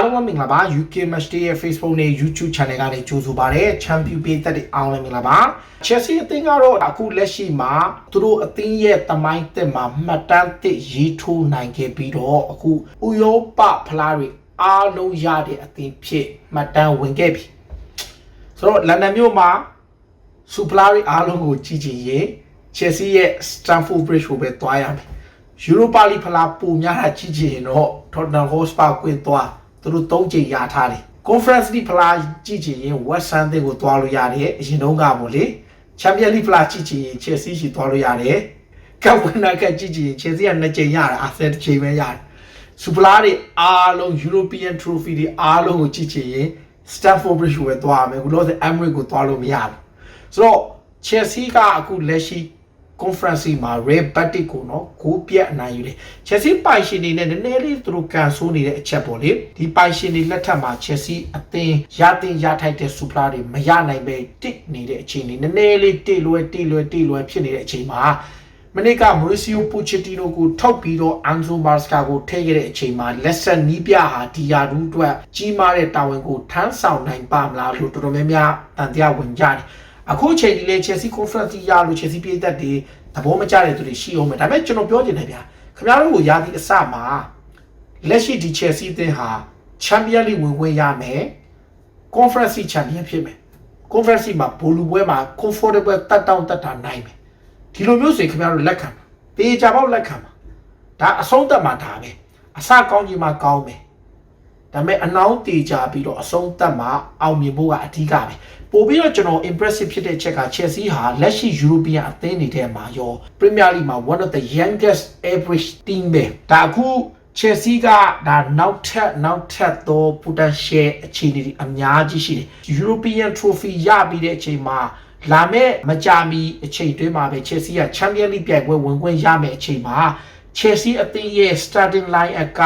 အားလုံးပဲမင်္ဂလာပါ UK Match Day ရဲ့ Facebook နဲ့ YouTube Channel ကနေကြိုဆိုပါရစေ။ Champion ပေးသက်တဲ့အားလုံးပဲမင်္ဂလာပါ။ Chelsea အသင်းကတော့အခုလက်ရှိမှာသူတို့အသင်းရဲ့တမိုင်းတက်မှာမှတ်တမ်းသစ်ရေးထိုးနိုင်ခဲ့ပြီးတော့အခုဥရောပဖလားတွေအားလုံးရတဲ့အသင်းဖြစ်မှတ်တမ်းဝင်ခဲ့ပြီ။ဆိုတော့လန်ဒန်မြို့မှာစူပလာရီအားလုံးကိုကြည့်ကြည့်ရင် Chelsea ရဲ့ Stamford Bridge ကိုပဲသွားရမယ်။ Europa League ဖလားပုံများတာကြည့်ကြည့်ရင်တော့ Tottenham Hotspur ကိုသွား သူတို့၃ချိန်ရထားတယ် Conference League ဖလားကြည့်ကြည့်ရင် West Ham တင်ကိုသွားလို့ရတယ်အရင်တုန်းကပေါ့လေ Champions League ဖလားကြည့်ကြည့်ရင် Chelsea ရှိသွားလို့ရတယ်ကပ်ဝင်နာကကြည့်ကြည့်ရင် Chelsea က2ချိန်ရတာ Arsenal တစ်ချိန်ပဲရတယ်စူပလာတွေအားလုံး European Trophy တွေအားလုံးကိုကြည့်ကြည့်ရင် Stamford Bridge ကိုပဲသွားရမယ်အခုလို့ဆို Emirates ကိုသွားလို့မရဘူးဆိုတော့ Chelsea ကအခုလက်ရှိ conference မှာ Real Betis ကိုနော်ကိုပြက်အနိုင်ယူတယ် Chelsea ပိုင်ရှင်တွေနဲ့နည်းနည်းလေးသူတို့ကန်ဆိုးနေတဲ့အချက်ပေါ့လေဒီပိုင်ရှင်တွေလက်ထက်မှာ Chelsea အသင်းရတင်ရထိုက်တဲ့ super တွေမရနိုင်ပဲတစ်နေတဲ့အချိန်တွေနည်းနည်းလေးတိလွယ်တိလွယ်တိလွယ်ဖြစ်နေတဲ့အချိန်မှာမနေ့က Mauricio Pochettino ကိုထောက်ပြီးတော့ Anzo Barca ကိုထည့်ခဲ့တဲ့အချိန်မှာ lesson နီးပြဟာဒီယာဒူးအတွက်ကြီးမားတဲ့တာဝန်ကိုထမ်းဆောင်နိုင်ပါမလားလို့တော်တော်များများတန်တရားဝင်ကြတယ် အခုချိန်ဒီလေ Chelsea conference ရလို့ Chelsea ပြည်သက်တွေသဘောမကျတဲ့သူတွေရှိအောင်မယ်ဒါပေမဲ့ကျွန်တော်ပြောချင်တယ်ဗျာခင်ဗျားတို့ကိုယာဒီအစမှာလက်ရှိဒီ Chelsea အသင်းဟာ Champions League ဝင်ခွင့်ရမယ် Conference Champion ဖြစ်မယ် Conference မှာဘောလူပွဲမှာ comfortable တက်တောင့်တက်တာနိုင်မယ်ဒီလိုမျိုးဆိုရင်ခင်ဗျားတို့လက်ခံပါတေချာပေါက်လက်ခံပါဒါအဆုံးသက်မှာဒါပဲအစကောင်းကြီးမှာကောင်းမယ်ဒါပေမဲ့အနောင်းတေချာပြီးတော့အဆုံးသက်မှာအောင်မြင်ဖို့ကအဓိကပဲ ပို့ပြီးတော့ကျွန်တော် impressive ဖြစ်တဲ့ချက်က Chelsea ဟာလက်ရှိ European အသင်းတွေထဲမှာရော Premier League မှာ one of the youngest average team ပဲဒါအခု Chelsea ကဒါနောက်ထပ်နောက်ထပ်သော potential အခြေအနေတွေအများကြီးရှိတယ် European trophy ရပြီးတဲ့အချိန်မှာလာမဲ့မကြာမီအချိန်တွင်းမှာပဲ Chelsea က Champions League ပြိုင်ပွဲဝင်ခွင့်ရမယ့်အချိန်မှာ Chelsea အသင်းရဲ့ starting line up က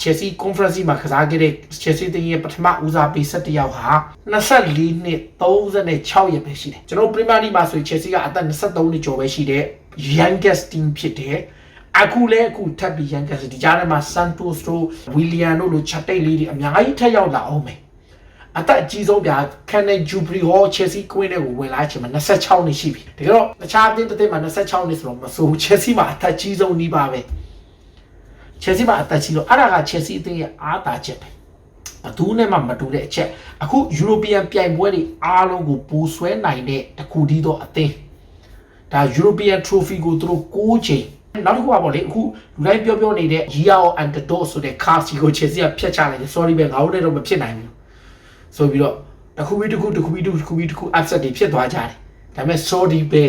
Chelsea conference မှာကစားခဲ့တဲ့ Chelsea တင်းရဲ့ပထမဦးစားပေး17ယောက်ဟာ24နှစ်36ရက်ပဲရှိတယ်ကျွန်တော် Premier League မှာဆိုရင် Chelsea ကအသက်23နှစ်ကျော်ပဲရှိတဲ့ youngest team ဖြစ်တယ်အခုလဲအခုထပ်ပြီး youngest ဒီကြားထဲမှာ Santos တို့ William တို့လိုချက်တိတ်လေးတွေအများကြီးထပ်ရောက်လာအောင်မယ်အသက်အကြီးဆုံးဗျာကန်နယ်ဂျူဘရီဟော Chelsea ကွင်းတွေကိုဝင်လာချင်မှာ26နှစ်ရှိပြီတကယ်တော့တခြားအသင်းတစ်သင်းမှာ26နှစ်ဆိုတော့မဆိုဘူး Chelsea မှာအသက်ကြီးဆုံးနီးပါပဲ Chelsea မှာအသက်ကြီးတော့အဲ့ဒါက Chelsea အသင်းရဲ့အားသာချက်ပဲဘသူနဲ့မှမတူတဲ့အချက်အခု European ပြိုင်ပွဲတွေအားလုံးကိုပူဆွဲနိုင်တဲ့တခုတည်းသောအသင်းဒါ European Trophy ကိုသူတို့6ချိန်နောက်တစ်ခုကပေါ့လေအခုလူတိုင်းပြောပြောနေတဲ့ Year of Underdog ဆိုတဲ့ card စီကို Chelsea ကဖျက်ချလိုက်တယ် sorry ပဲငါတို့လည်းတော့မဖြစ်နိုင်ဘူးဆိုပြီးတော့တစ်ခုပြီးတစ်ခုတစ်ခုပြီးတစ်ခုပြီးတစ်ခု upset တွေဖြစ်သွားကြတယ်ဒါပေမဲ့ sorry ပဲ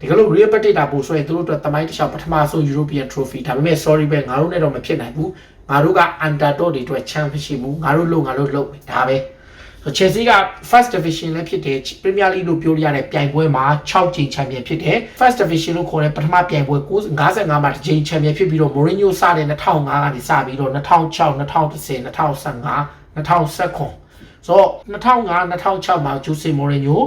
ဒီကလို့ Real Betis တာပို့ဆိုရင်သူတို့အတွက်တမိုင်းတစ်လျှောက်ပထမဆုံး European Trophy ဒါပေမဲ့ sorry ပဲငါတို့နဲ့တော့မဖြစ်နိုင်ဘူးငါတို့က underdog တွေအတွက် championship ဘူးငါတို့လို့ငါတို့လုပ်မယ်ဒါပဲဆို Chelsea က First Division လည်းဖြစ်တယ် Premier League လို့ပြောရတဲ့ပြိုင်ပွဲမှာ6ကြိမ် champion ဖြစ်တယ် First Division လို့ခေါ်တဲ့ပထမပြိုင်ပွဲ55မှာတစ်ကြိမ် champion ဖြစ်ပြီးတော့ Mourinho စတဲ့2005ကနေစပြီးတော့2006 2010 2015 2019ဆိုတော့2005 2006မှာ Jose Mourinho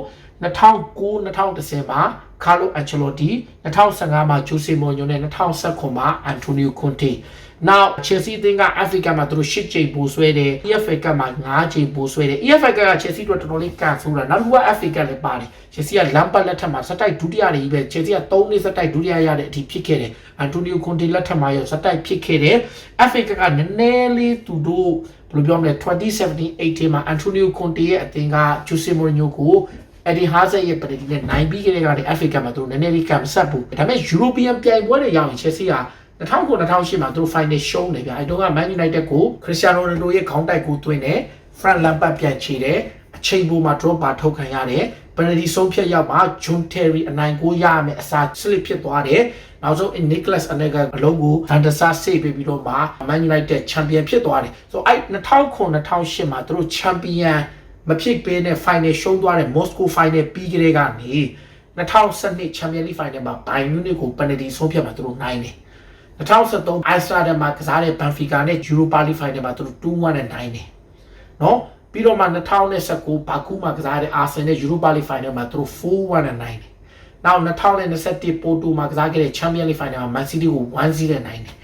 2009 2010မှာ Carlo Ancelotti 2015မှာ Jose Mourinho နဲ့2019မှာ Antonio Conte now Chelsea အသင်းက Africa မှာသူတို့10ချိန်ပိုဆွဲတယ် EFL ကမှာ9ချိန်ပိုဆွဲတယ် EFL က Chelsea တို့တော်တော်လေးကန်ဆိုးတာနောက်တစ်ခုက Africa လည်းပါတယ် Chelsea က Lampard လက်ထက်မှာစတိုက်ဒုတိယနေကြီးပဲ Chelsea က3နှစ်စတိုက်ဒုတိယရတဲ့အထိဖြစ်ခဲ့တယ် Antonio Conte လက်ထက်မှာရောစတိုက်ဖြစ်ခဲ့တယ် Africa ကနည်းနည်းလေးသူတို့ဘယ်လိုပြောမလဲ2017-18မှာ Antonio Conte ရဲ့အသင်းက Jose Mourinho ကို အဲ့ဒီဟာဇက်ရဲ့ပရိသတ်နဲ့နိုင်ပြီးကြတဲ့ကနေ Africa မှာသူတို့နည်းနည်းလေးကံဆက်ဘူးဒါပေမဲ့ European ပြိုင်ပွဲတွေရောက်ရင် Chelsea က2009 2008မှာသူတို့ final ရှုံးတယ်ဗျာအဲ့တော့က Man United ကို Cristiano Ronaldo ရဲ့ခေါင်းတိုက်ကိုသွင်းတယ် Frank Lampard ပြန်ချေတယ်အချိန်ပိုမှာ drop ပါထုတ်ခံရတယ် penalty ဆုံးဖြတ်ရောက်မှာ John Terry အနိုင်ကိုရမယ်အစာ slip ဖြစ်သွားတယ်နောက်ဆုံး Nicholas Anelka အလုံးကို Van der Sar ဆေးပေးပြီးတော့မှ Man United champion ဖြစ်သွားတယ်ဆိုတော့အဲ့2009 2008မှာသူတို့ champion မဖြစ်ပေးတဲ့ final ရှုံးသွားတဲ့ Moscow final ပြီးကြတဲ့ကနေ2012 Champions League final မှာ Bayern Munich ကို penalty ဆုံးဖြတ်မှာသူတို့နိုင်တယ်2013 Iceland မှာကစားတဲ့ Benfica နဲ့ Europa League final မှာသူတို့2-1နဲ့နိုင်တယ်နော်ပြီးတော့မှ2019ဘာကူမှာကစားတဲ့ Arsenal နဲ့ Europa League final မှာသူတို့4-1နဲ့နိုင်တယ်နောက်2021ပိုတိုမှာကစားခဲ့တဲ့ Champions League final မှာ Man City ကို1-0နဲ့နိုင်တယ်အို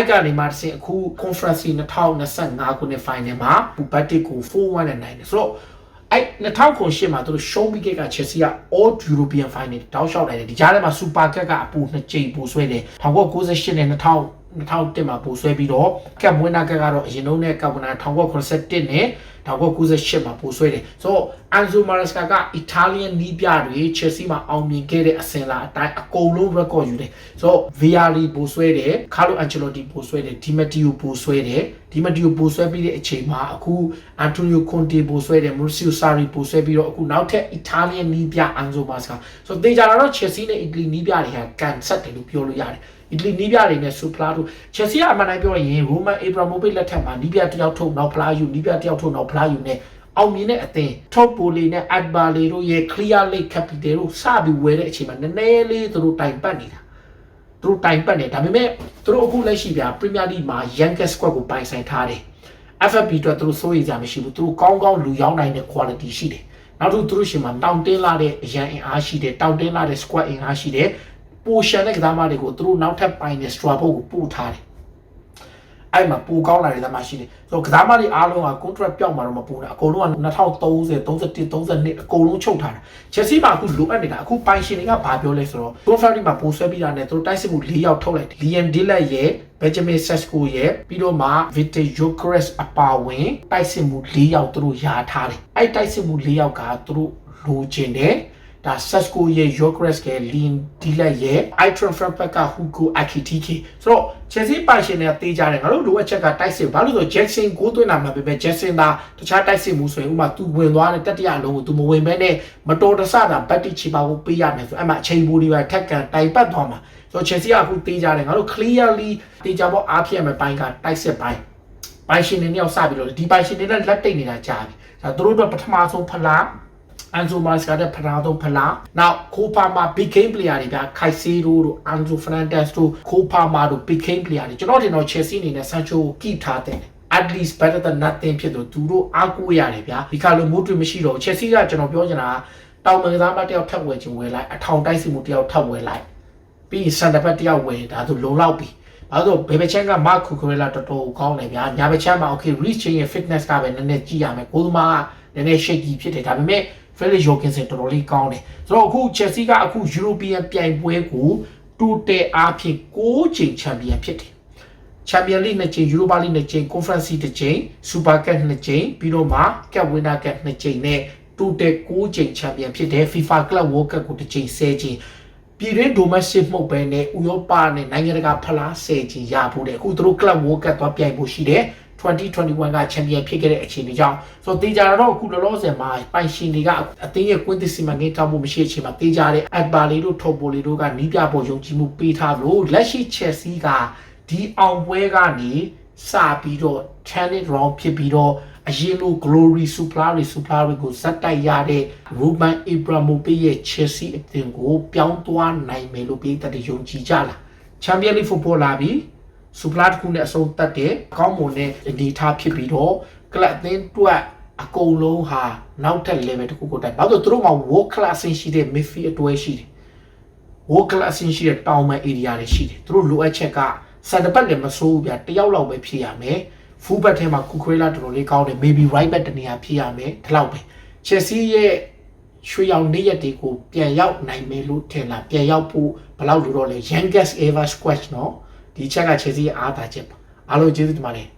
က်ကနေမှတစ်ဆင့်အခု conference 2025ခုနှစ် final မှာဘူဘတ်တစ်ကို4-1နဲ့နိုင်တယ်ဆိုတော့အဲ့2008မှာသူတို့ show me က Chelsea က all European final တောက်လျှောက်နိုင်တယ်ဒီကြားထဲမှာ super cup ကအပူနှစ်ကြိမ်ပူဆွဲတယ်1998နဲ့2000 2001မှာပို့ဆွဲပြီးတော့ကပ်မွေးနာကပ်ကတော့အရင်တုန်းကကပ်ဝနာ1981နဲ့1998မှာပို့ဆွဲတယ်ဆိုတော့အန်ဇိုမာရက်စကာကအီတာလီယန်နီးပြတွေချက်စီမှာအောင်မြင်ခဲ့တဲ့အစင်လာအတိုင်းအကုန်လုံး record ယူတယ်ဆိုတော့ Vialli ပို့ဆွဲတယ်ကာလိုအန်ချယ်လိုတီပို့ဆွဲတယ်ဒီမတီယိုပို့ဆွဲတယ်ဒီမတီယိုပို့ဆွဲပြီးတဲ့အချိန်မှာအခုအန်တိုနီယိုကွန်တေပို့ဆွဲတယ်မိုဆီယိုဆာရီပို့ဆွဲပြီးတော့အခုနောက်ထပ်အီတာလီယန်နီးပြအန်ဇိုမာရက်စကာဆိုတော့တေချာတော့ချက်စီနဲ့အီတလီနီးပြတွေကကန်ဆက်တယ်လို့ပြောလို့ရတယ်အီတလီ နီးပြတွေနဲ့ဆူပလာတို့ချက်စီကအမှန်တိုင်းပြောရင်ရိုမန်အေဘရာမိုဗစ်လက်ထက်မှာနီးပြတစ်ယောက်ထုတ်နောက်ဖလားယူနီးပြတစ်ယောက်ထုတ်နောက်ဖလားယူနဲ့အောင်မြင်တဲ့အသင်းထော့ပိုလီနဲ့အတ်ဘာလီတို့ရဲ့ clear lake capital တို့စပြီးဝယ်တဲ့အချိန်မှာနည်းနည်းလေးသူတို့တိုင်ပတ်နေတာသူတို့တိုင်ပတ်နေဒါပေမဲ့သူတို့အခုလက်ရှိပြ Premier League မှာ youngest squad ကိုပိုင်ဆိုင်ထားတယ် FFP အတွက်သူတို့စိုးရိမ်ကြမရှိဘူးသူတို့ကောင်းကောင်းလူရောက်နိုင်တဲ့ quality ရှိတယ်နောက်တစ်ခုသူတို့ရှင်မှာတောင်တင်းလာတဲ့အရန်အင်အားရှိတယ်တောင်တင်းလာတဲ့ squad အင်အားရှိတယ် ပိုရှန်တဲ့ကစားမတွေကိုသူတို့နောက်ထပ်ပိုင်တဲ့ straw ကိုပို့ထားတယ်အဲ့မှာပိုကောင်းလာတဲ့သမားရှိတယ်ဆိုတော့ကစားမတွေအားလုံးက contract ပြောင်းမှာတော့မပိုးတာအကုန်လုံးက2030 31 32အကုန်လုံးချုပ်ထားတာချက်စီမှာအခုလိုအပ်နေတာအခုပိုင်ရှင်တွေကဘာပြောလဲဆိုတော့ contract မှာပိုဆွဲပြီးတာနဲ့သူတို့တိုက်စစ်မှု၄ယောက်ထုတ်လိုက်တယ် Liam Dillard ရဲ့ Benjamin Sesko ရဲ့ပြီးတော့မှ Victor Gyökeres အပါဝင်တိုက်စစ်မှု၄ယောက်သူတို့ယာထားတယ်အဲ့တိုက်စစ်မှု၄ယောက်ကသူတို့လိုချင်တယ် ဒါ Sesko ရဲ့ Gyökeres ရဲ့ Liam Dillard ရဲ့ Itron Frankfurt က Hugo Ekitike ဆိုတော့ Chelsea ပိုင်ရှင်တွေကတေးကြတယ်ငါတို့လိုအပ်ချက်ကတိုက်စစ်ဘာလို့လဲဆို Jackson ကိုသွင်းတာမှပဲပဲ Jackson သာတခြားတိုက်စစ်မှုဆိုရင်ဥပမာ तू ဝင်သွားတဲ့တတိယလုံးကို तू မဝင်ဘဲနဲ့မတော်တဆတာဘတ်တိချီပါကိုပေးရမယ်ဆိုအဲ့မှာအချိန်ပိုဒီပါထက်ကန်တိုင်ပတ်သွားမှာဆိုတော့ Chelsea ကအခုတေးကြတယ်ငါတို့ clearly တေးကြဖို့အားဖြည့်ရမယ်ပိုင်းကတိုက်စစ်ပိုင်းပိုင်ရှင်တွေနဲ့ရောက်စပြီးတော့ဒီပိုင်ရှင်တွေနဲ့လက်တိတ်နေတာကြားပြီဒါသူတို့တော့ပထမဆုံးဖလား အန်ဇိုမာစကာတဲ့ဖလားတော့ဖလားနောက်ခိုပါမာ big game player တွေဗျာခိုက်စီရိုတို့အန်ဇိုဖရန်တက်စ်တို့ခိုပါမာတို့ big game player တွေကျွန်တော်တင်တော့ Chelsea အနေနဲ့ Sancho ကိုကိထားတဲ့ at least better than nothing ဖြစ်တော့သူတို့အားကိုးရတယ်ဗျာဒီခါလိုမိုးတွေမရှိတော့ Chelsea ကကျွန်တော်ပြောချင်တာကတောင်မကစားမတယောက်ထပ်ဝယ်ခြင်းဝယ်လိုက်အထောင်တိုက်စီမှုတယောက်ထပ်ဝယ်လိုက်ပြီးရင်စန်တပတ်တယောက်ဝယ်ဒါဆိုလုံလောက်ပြီဘာလို့ဘေဘချန်ကမခုခရလာတော်တော်ကောင်းတယ်ဗျာညာဘချန်မှာ okay reach chain ရဲ့ fitness ကပဲနည်းနည်းကြည့်ရမယ်ကိုသမားကနည်းနည်း shaky ဖြစ်တယ်ဒါပေမဲ့ Felix Jorgensen တော်တော်လေးကောင်းတယ်ဆိုတော့အခု Chelsea ကအခု European ပြိုင်ပွဲကိုတူတဲအားဖြင့်6ချိန်ချန်ပီယံဖြစ်တယ် Champions League နှစ်ကြိမ် Europa League နှစ်ကြိမ် Conference League တစ်ကြိမ် Super Cup နှစ်ကြိမ်ပြီးတော့မှ Cup Winner Cup နှစ်ကြိမ်နဲ့တူတဲ6ကြိမ် Champion ဖြစ်တယ် FIFA Club World Cup ကိုတစ်ကြိမ်10ကြိမ်ပြည်တွင်း domestic မှုတ်ပဲနဲ့ဥရောပနဲ့နိုင်ငံတကာဖလား10ကြိမ်ရဖို့တဲ့အခုသူတို့ Club World Cup သွားပြိုင်ဖို့ရှိတယ် 2021ကချန်ပီယံဖြစ်ခဲ့တဲ့အခြေအနေကြောင့်ဆိုတော့တေးကြတော့အခုလောလောဆယ်မှာပိုင်ရှင်တွေကအသင်းရဲ့ကွင်းသစ်စီမံကိန်းတောင်းမှုမရှိတဲ့အချိန်မှာတေးကြတဲ့အက်ဘာလီတို့ထော်ပိုလီတို့ကနီးပြဖို့ယုံကြည်မှုပေးထားလို့လက်ရှိ Chelsea ကဒီအောင်ပွဲကနေစပြီးတော့ challenge round ဖြစ်ပြီးတော့အရင်လို glory superior superior ကိုဇက်တိုက်ရတဲ့ Roman Abramovich ရဲ့ Chelsea အသင်းကိုပြောင်းသွားနိုင်မယ်လို့ပြည်သက်တွေယုံကြည်ကြလား Champions League football လာပြီး စူပလာတစ်ခုနဲ့အဆုံးသတ်တယ်အကောင်းမွန်တဲ့အနေအထားဖြစ်ပြီးတော့ကလပ်အသင်းတွက်အကုန်လုံးဟာနောက်ထပ် level တစ်ခုကိုတက်ဘာလို့သူတို့မှာ world class အဆင့်ရှိတဲ့ midfield အတွဲရှိတယ် world class အဆင့်ရှိတဲ့တောင်မဲ့ area တွေရှိတယ်သူတို့လိုအပ်ချက်ကစံတပတ်လည်းမစိုးဘူးဗျာတယောက်လောက်ပဲဖြစ်ရမယ် full back ထဲမှာကူခွေးလာတော်တော်လေးကောင်းတယ် maybe right back တနေရာဖြစ်ရမယ်ဒီလောက်ပဲ Chelsea ရဲ့ရွှေရောင်နေ့ရက်တွေကိုပြန်ရောက်နိုင်မယ်လို့ထင်လားပြန်ရောက်ဖို့ဘယ်လောက်လိုတော့လဲ youngest ever squash เนาะ ဒီချက်က Chelsea ရဲ့အားသာချက်ပါအားလုံးကျေးဇူးတင်ပါတယ်